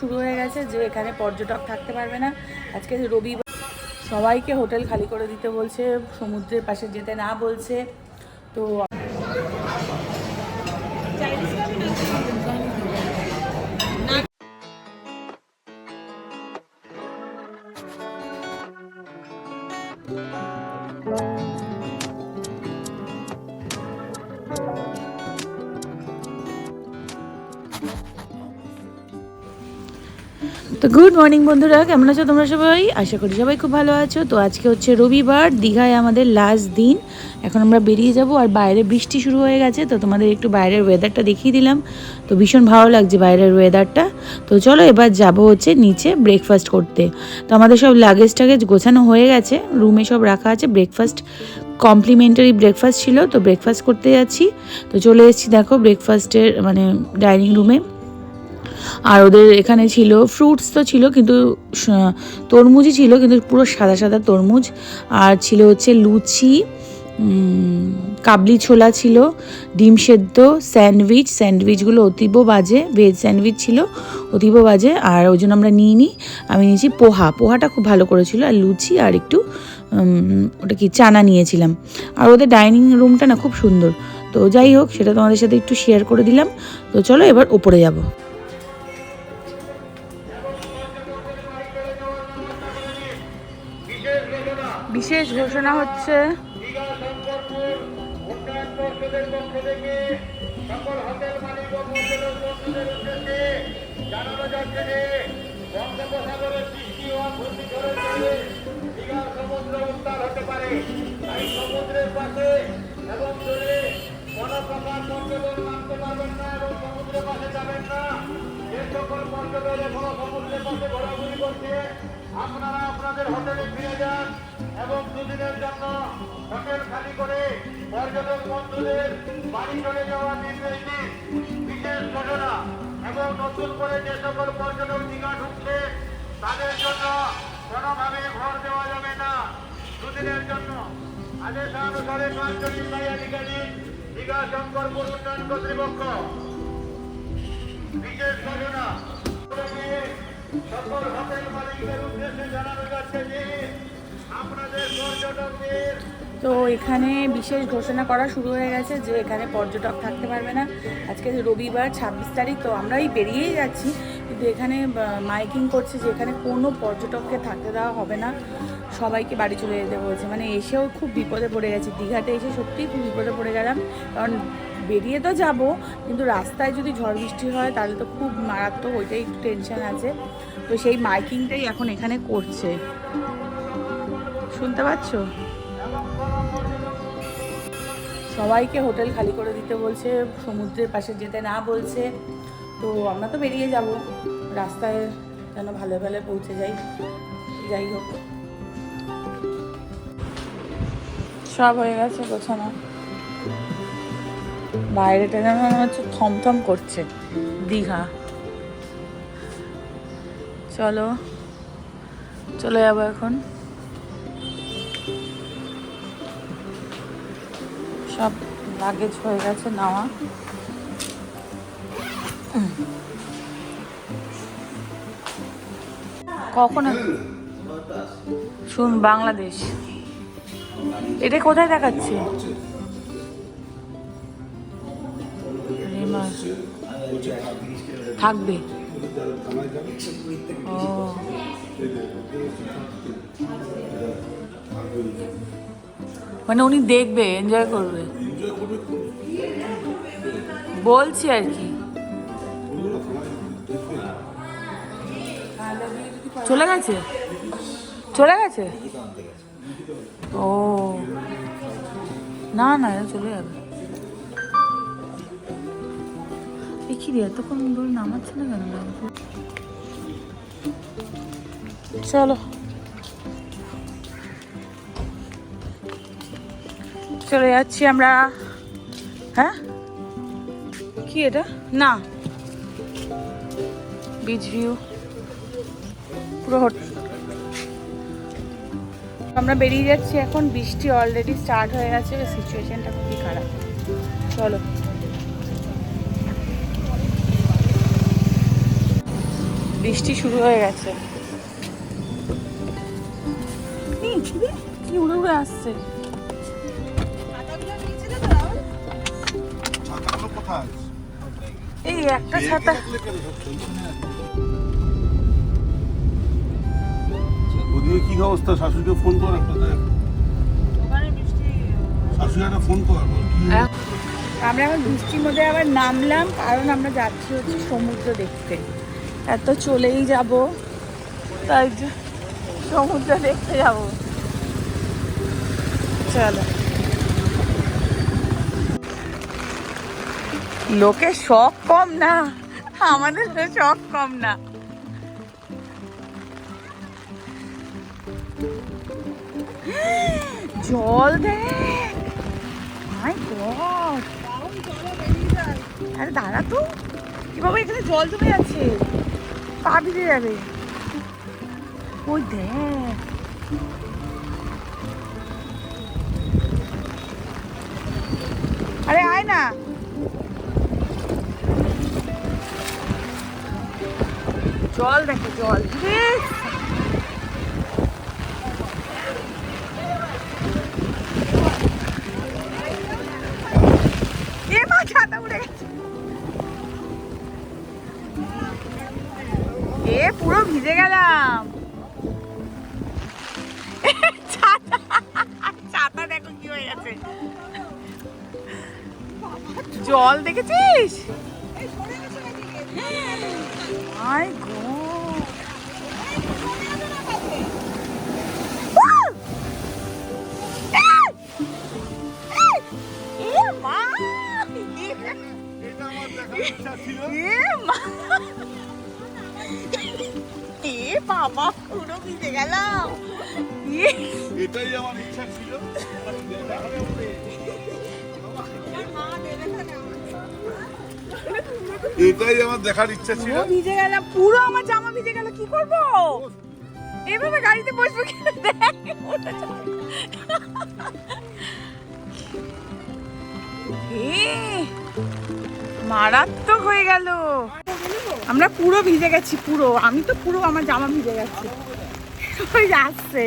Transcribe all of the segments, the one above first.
শুরু হয়ে গেছে যে এখানে পর্যটক থাকতে পারবে না। আজকে রবিবার। সবাইকে হোটেল খালি করে দিতে বলছে, সমুদ্রের পাশে যেতে না বলছে। তো তো গুড মর্নিং বন্ধুরা, কেমন আছো তোমরা সবাই? আশা করি সবাই খুব ভালো আছো। তো আজকে হচ্ছে রবিবার, দীঘায় আমাদের লাস্ট দিন। এখন আমরা বেরিয়ে যাব আর বাইরে বৃষ্টি শুরু হয়ে গেছে, তো তোমাদের একটু বাইরের ওয়েদারটা দেখিয়ে দিলাম। তো ভীষণ ভালো লাগছে বাইরের ওয়েদারটা তো চলো এবার যাব হচ্ছে নিচে ব্রেকফাস্ট করতে। তো আমাদের সব লাগেজ টাগেজ গোছানো হয়ে গেছে রুমে সব রাখা আছে। ব্রেকফাস্ট কমপ্লিমেন্টারি ব্রেকফাস্ট ছিল, তো ব্রেকফাস্ট করতে যাচ্ছি। তো চলে এসেছি দেখো ব্রেকফাস্টের মানে ডাইনিং রুমে আর ওদের এখানে ছিল ফ্রুটস তো ছিল কিন্তু তরমুজই ছিল কিন্তু পুরো সাদা সাদা তরমুজ। আর ছিল হচ্ছে লুচি কাবলি ছোলা ছিল, ডিম সেদ্ধ, স্যান্ডউইচ, স্যান্ডউইচগুলো অতীব বাজে, ভেজ স্যান্ডউইচ ছিল, অতীব বাজে, আর ওই জন্য আমরা নিই আমি নিয়েছি পোহা, পোহাটা খুব ভালো করেছিল, আর লুচি আর একটু ওটা কি, চানা নিয়েছিলাম। আর ওদের ডাইনিং রুমটা না খুব সুন্দর। তো যাই হোক, সেটা তোমাদের সাথে একটু শেয়ার করে দিলাম। তো চলো এবার ওপরে যাব। পাশে ঘোরাঘুরি করছে আপনারা আপনাদের হোটেলে ফিরে যান। এবং দুদিনের জন্য হোটেল খালি করে পর্যটক বন্ধুদের বাড়ি চলে যাওয়ার নির্দেশ দিন। বিশেষ ঘটনা এবং নতুন করে যে সকল পর্যটক দীঘা ঢুকছে, তাদের জন্য কোনোভাবে ঘর দেওয়া যাবে না। দুদিনের জন্য আদেশানুসারে কাঞ্চনজঙ্ঘাই আধিকারিক দীঘা শঙ্করপুর উন্নয়ন কর্তৃপক্ষ। বিশেষ ঘটনা সকল হোটেল মালিকদের উদ্দেশ্যে জানানো যাচ্ছে যে তো এখানে বিশেষ ঘোষণা করা শুরু হয়ে গেছে যে এখানে পর্যটক থাকতে পারবে না। আজকে রবিবার, ছাব্বিশ তারিখ, তো আমরাই বেরিয়েই যাচ্ছি। কিন্তু এখানে মাইকিং করছে যে এখানে কোনো পর্যটককে থাকতে দেওয়া হবে না। সবাইকে বাড়ি চলে যেতে বলছে। মানে এসেও খুব বিপদে পড়ে গেছি। দীঘাতে এসে সত্যিই খুব বিপদে পড়ে গেলাম। কারণ বেরিয়ে তো যাব, কিন্তু রাস্তায় যদি ঝড় বৃষ্টি হয়, তাহলে তো খুব মারাত্মক ওইটাই টেনশন আছে। তো সেই মাইকিংটাই এখন এখানে করছে। শুনতে পাচ্ছ? সবাইকে হোটেল খালি করে দিতে বলছে, সমুদ্রের পাশে যেতে না বলছে। তো আমরা তো বেরিয়ে যাব, রাস্তায় যেন ভালো ভালো পৌঁছে যাই। যাই হোক। সব হয়ে গেছে গোছানো। বাইরেটা যেন মনে হচ্ছে থমথম করছে, দীঘা। চলো, চলে যাব এখন। সব লাগেজ হয়ে গেছে নেওয়া কখন শুন বাংলাদেশ। এটা কোথায় দেখাচ্ছে? থাকবে। ও। মানে উনি দেখবে এনজয় করবে। বলছি আর কি। চলে গেছে? চলে গেছে? ও। না না চলে যাবে। দেখি রে, এতক্ষণ ধরে নামাচ্ছে না কেন? চলো। চলে যাচ্ছি আমরা। হ্যাঁ? কি এটা? না। বিচ ভিউ পুরো আমরা বেরিয়ে যাচ্ছি এখন। বৃষ্টি অলরেডি স্টার্ট হয়ে গেছে। সিচুয়েশনটা খুবই খারাপ। চলো। বৃষ্টি শুরু হয়ে গেছে। কি উড়ে উড়ে আসছে? এই একটা ছাতা ওদিকে কি অবস্থা? শাশুড়িকে ফোন কর একটা শাশুড়ি ফোন কর? আমরা এখন বৃষ্টির মধ্যে আবার নামলাম কারণ আমরা যাচ্ছি হচ্ছে সমুদ্র দেখতে। এত চলেই যাব তাই সমুদ্র দেখতে যাব। চলো। লোকের শখ কম না? আমাদের তো শখ কম না। জল দেখ। My God. আরে দাঁড়া তো। কি বাবা এখানে জল জমে যাচ্ছে। পা ভিজে যাবে। ওই দেখ। আরে আয় না। জল দেখো জল? ইস! এ মা ছাতা উড়ে গেছে। এ পুরো ভিজে গেলাম। ছাতা ছাতা দেখো কি হয়ে গেছে। জল দেখেছিস? এ বাবা পুরো ভিজে গেলাম এটাই আমার দেখার ইচ্ছা ছিল। ভিজে গেলাম পুরো আমার জামা ভিজে গেল, কি করব? এভাবে গাড়িতে বসবো দেখ। মারাত্মক হয়ে গেল। আমরা পুরো ভিজে গেছি, পুরো। আমি তো পুরো আমার জামা ভিজে গেছি। আসছে।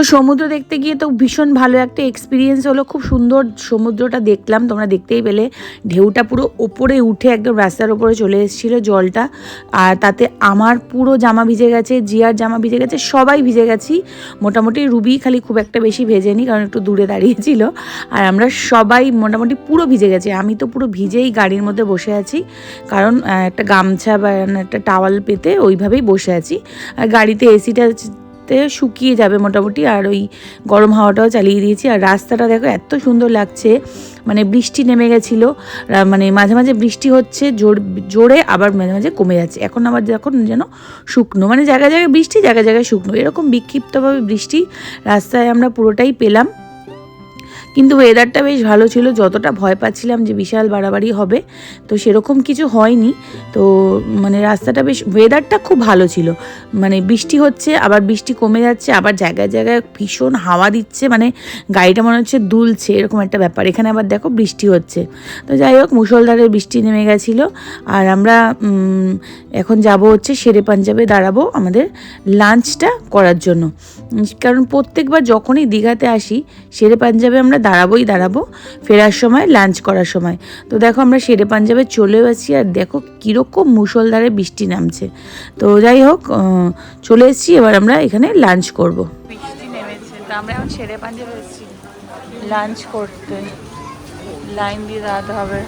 তো সমুদ্র দেখতে গিয়ে তো ভীষণ ভালো একটা এক্সপিরিয়েন্স হলো। খুব সুন্দর সমুদ্রটা দেখলাম, তোমরা দেখতেই পেলে। ঢেউটা পুরো ওপরে উঠে একদম রাস্তার ওপরে চলে এসেছিল জলটা। আর তাতে আমার পুরো জামা ভিজে গেছে, জিয়ার জামা ভিজে গেছে, সবাই ভিজে গেছি। মোটামুটি রুবি খালি খুব একটা বেশি ভেজেনি, কারণ একটু দূরে দাঁড়িয়েছিল। আর আমরা সবাই মোটামুটি পুরো ভিজে গেছি। আমি তো পুরো ভিজেই গাড়ির মধ্যে বসে আছি, কারণ একটা গামছা বা একটা টাওয়াল পেতে ওইভাবেই বসে আছি। আর গাড়িতে এসিটা তে শুকিয়ে যাবে মোটামুটি, আর ওই গরম হাওয়াটাও চালিয়ে দিয়েছি। আর রাস্তাটা দেখো, এত সুন্দর লাগছে মানে বৃষ্টি নেমে গেছিল মানে মাঝে মাঝে বৃষ্টি হচ্ছে, জোর, জোরে আবার মাঝে মাঝে কমে যাচ্ছে। এখন আবার যখন যেন শুকনো মানে জায়গায় জায়গায় বৃষ্টি, জায়গায় জায়গায় শুকনো, এরকম বিক্ষিপ্তভাবে বৃষ্টি রাস্তায় আমরা পুরোটাই পেলাম। কিন্তু ওয়েদারটা বেশ ভালো ছিল, যতটা ভয় পাচ্ছিলাম যে বিশাল বাড়াবাড়ি হবে, তো সেরকম কিছু হয়নি। তো মানে রাস্তাটা বেশ ওয়েদারটা খুব ভালো ছিল। মানে বৃষ্টি হচ্ছে, আবার বৃষ্টি কমে যাচ্ছে, আবার জায়গায় জায়গায় ভীষণ হাওয়া দিচ্ছে মানে গাড়িটা মনে হচ্ছে দুলছে, এরকম একটা ব্যাপার। এখানে আবার দেখো বৃষ্টি হচ্ছে। তো যাই হোক মুসলধারে বৃষ্টি নেমে গেছিল, আর আমরা এখন যাব হচ্ছে শেরে পাঞ্জাবে দাঁড়াবো আমাদের লাঞ্চটা করার জন্য। কারণ প্রত্যেকবার যখনই দীঘাতে আসি, শেরে পাঞ্জাবে আমরা দাঁড়াবোই দাঁড়াবো ফেরার সময় লাঞ্চ করার সময়। তো দেখো আমরা শেরে পাঞ্জাবে চলেও আছি আর দেখো কীরকম মুসলধারে বৃষ্টি নামছে। তো যাই হোক চলে এসেছি, এবার আমরা এখানে লাঞ্চ করব। বৃষ্টি নেমেছে, তো আমরা এখন শেরে পাঞ্জাবে এসেছি। লাঞ্চ করতে। লাইন দিয়ে দাঁড়াতে হবে।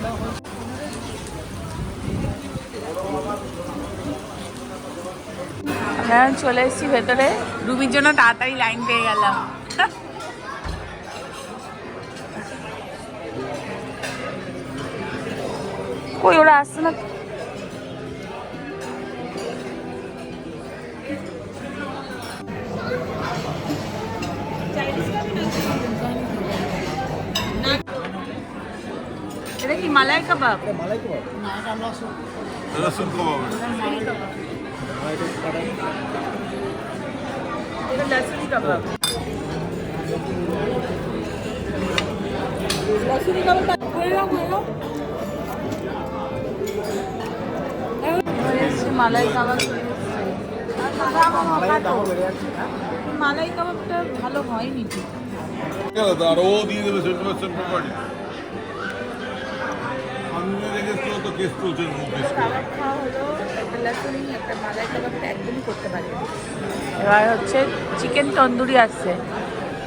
আমরা চলে এসেছি ভেতরে। রুবির জন্য তাড়াতাড়ি লাইন পেয়ে গেলাম। কই ওরা আসছে না? এটা কি মালাই কাবাব? এটা লসুন কাবাব। মালাই কাবাব। এসছে। আর কাবাব। মালাই কাবাবটা ভালো হয়নি ঠিক। আর ও দিয়ে দেবে সেন্ট্রাল প্রপার্টি তো কেস চলছে কাবাব মালাই এবার হচ্ছে চিকেন তন্দুরি আসছে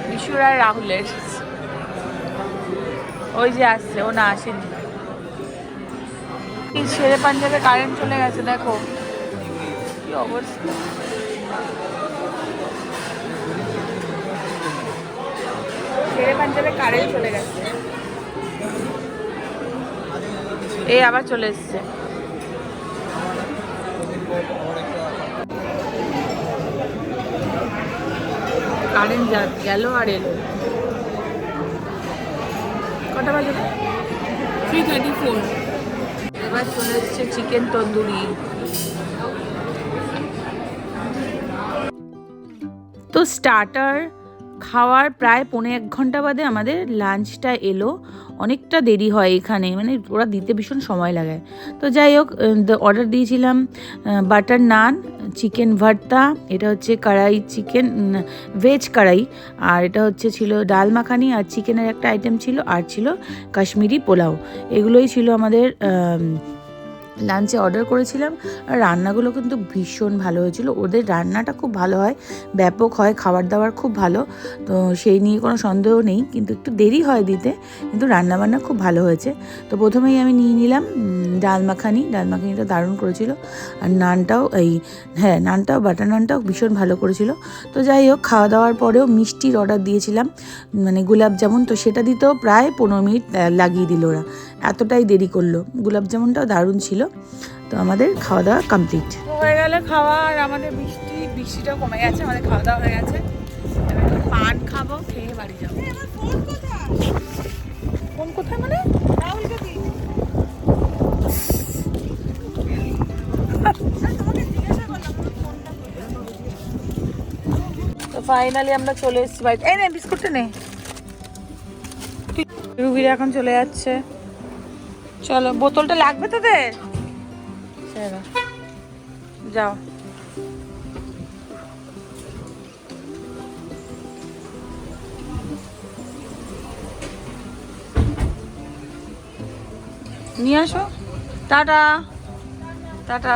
বিশুর আর রাহুলের। ওই যে আসছে ও না আসেনি। শেরে পাঞ্জাবে কারেন্ট চলে গেছে দেখো। কারেন্ট চলে গেছে এই আবার চলে এসছে। কারেন্ট যা গেল আর এলো। কটা বাজে? থ্রি থার্টি ফোর এবার চলে এসছে চিকেন তন্দুরি। তো স্টার্টার খাওয়ার প্রায় পৌনে এক ঘণ্টা বাদে আমাদের লাঞ্চটা এলো। অনেকটা দেরি হয় এখানে মানে ওরা দিতে ভীষণ সময় লাগে। তো যাই হোক অর্ডার দিয়েছিলাম বাটার নান চিকেন ভর্তা, এটা হচ্ছে কড়াই চিকেন ভেজ কড়াই, আর এটা হচ্ছে ছিল ডাল মাখানি, আর চিকেনের একটা আইটেম ছিল, আর ছিল কাশ্মীরি পোলাও। এগুলোই ছিল আমাদের লাঞ্চে অর্ডার করেছিলাম, আর রান্নাগুলো কিন্তু ভীষণ ভালো হয়েছিল। ওদের রান্নাটা খুব ভালো হয়, ব্যাপক হয় খাবার দাবার খুব ভালো, তো সেই নিয়ে কোনো সন্দেহ নেই, কিন্তু একটু দেরি হয় দিতে, কিন্তু রান্নাবান্না খুব ভালো হয়েছে। তো প্রথমেই আমি নিয়ে নিলাম ডাল মাখানি। ডাল মাখানিটা দারুণ করেছিল, আর নানটাও এই হ্যাঁ নানটাও, বাটার নানটাও ভীষণ ভালো করেছিল। তো যাই হোক খাওয়া দাওয়ার পরেও মিষ্টির অর্ডার দিয়েছিলাম মানে গোলাপ জামুন, তো সেটা দিতেও প্রায় পনেরো মিনিট লাগিয়ে দিল ওরা। এতটাই দেরি করল। জামুনটাও দারুণ ছিল। তো আমাদের খাওয়া দাওয়া কমপ্লিট হয়ে গেলে খাওয়া আর আমাদের বৃষ্টি বৃষ্টিটাও কমে গেছে, আমাদের খাওয়া দাওয়া হয়ে গেছে। পান খাব, খেয়ে বাড়ি যাব। ফোন কোথায় মানে? ফাইনালি আমরা চলে এসেছি বাড়িতে। এই নে, বিস্কুটটা নে। রুবির এখন চলে যাচ্ছে। চলো বোতলটা লাগবে তোদের? চলো যাও। নিয়ে আসো। টাটা। টাটা।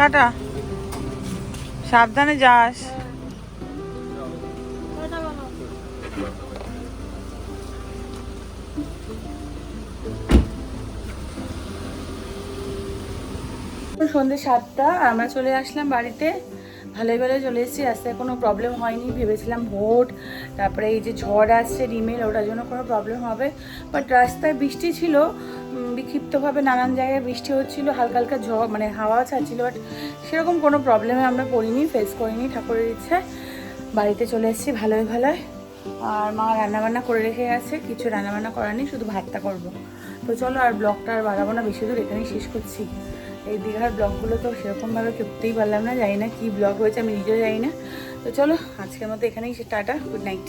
টাটা। সাবধানে যাস। সন্ধ্যে সাতটা, আমরা চলে আসলাম বাড়িতে। ভালোই ভালো চলে এসেছি, রাস্তায় কোনো প্রবলেম হয়নি। ভেবেছিলাম ভোট, তারপরে এই যে ঝড় আসছে রিমেল ওটার জন্য কোনো প্রবলেম হবে। বাট রাস্তায় বৃষ্টি ছিল বিক্ষিপ্তভাবে নানান জায়গায় বৃষ্টি হচ্ছিল, হালকা হালকা ঝড় মানে হাওয়া ছাড়ছিল বাট সেরকম কোনো প্রবলেমে আমরা পড়িনি ফেস করিনি, ঠাকুরের ইচ্ছে। বাড়িতে চলে এসেছি ভালোই ভালোই আর মা রান্নাবান্না করে রেখে গেছে, কিছু রান্নাবান্না করার নেই, শুধু ভাতটা করব। তো চলো আর ব্লগটা আর বাড়াবো না, বেশি দূর এখানেই শেষ করছি। এই দীঘার ব্লগগুলো তো সেরকমভাবে করতেই পারলাম না, জানি না কী ব্লগ হয়েছে, আমি নিজেও জানি না। তো চলো, আজকের মতো এখানেই, টাটা গুড নাইট